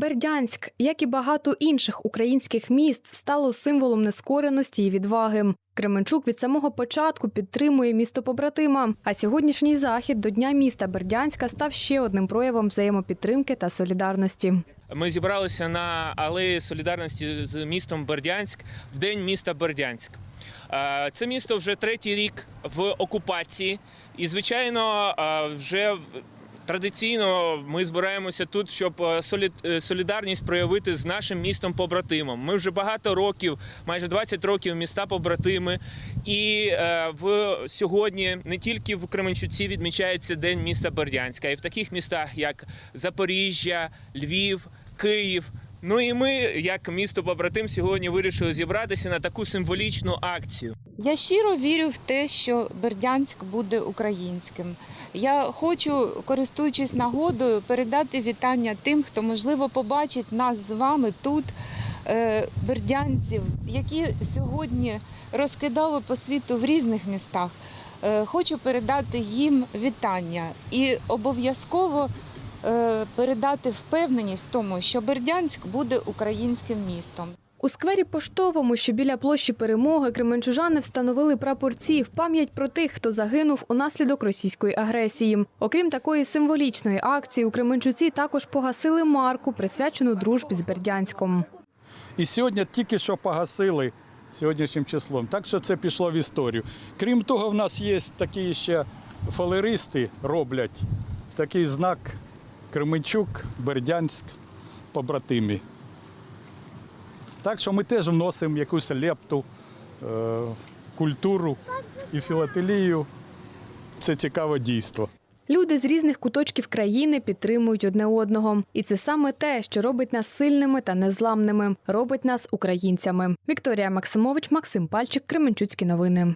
Бердянськ, як і багато інших українських міст, стало символом нескореності і відваги. Кременчук від самого початку підтримує місто побратима. А сьогоднішній захід до Дня міста Бердянська став ще одним проявом взаємопідтримки та солідарності. Ми зібралися на алеї солідарності з містом Бердянськ в день міста Бердянськ. Це місто вже третій рік в окупації, і звичайно, вже традиційно ми збираємося тут, щоб е, е, солідарність проявити з нашим містом побратимом. Ми вже багато років, майже 20 років міста побратими. І е, в сьогодні не тільки в Кременчуці відмічається День міста Бердянська, і в таких містах, як Запоріжжя, Львів, Київ. Ну і ми, як місто побратим, сьогодні вирішили зібратися на таку символічну акцію. Я щиро вірю в те, що Бердянськ буде українським. Я хочу, користуючись нагодою, передати вітання тим, хто можливо побачить нас з вами тут, е, бердянців, які сьогодні розкидали по світу в різних містах. Е, Хочу передати їм вітання і обов'язково передати впевненість в тому, що Бердянськ буде українським містом. У сквері поштовому, що біля площі перемоги, кременчужани встановили прапорці в пам'ять про тих, хто загинув унаслідок російської агресії. Окрім такої символічної акції, у Кременчуці також погасили марку, присвячену дружбі з Бердянськом. І сьогодні тільки що погасили сьогоднішнім числом. Так що це пішло в історію. Крім того, в нас є такі ще фалеристи роблять такий знак Кременчук, Бердянськ, побратимі. Так що ми теж вносимо якусь лепту, е, культуру і філателію. Це цікаве дійство. Люди з різних куточків країни підтримують одне одного, і це саме те, що робить нас сильними та незламними, робить нас українцями. Вікторія Максимович, Максим Пальчик, Кременчуцькі новини.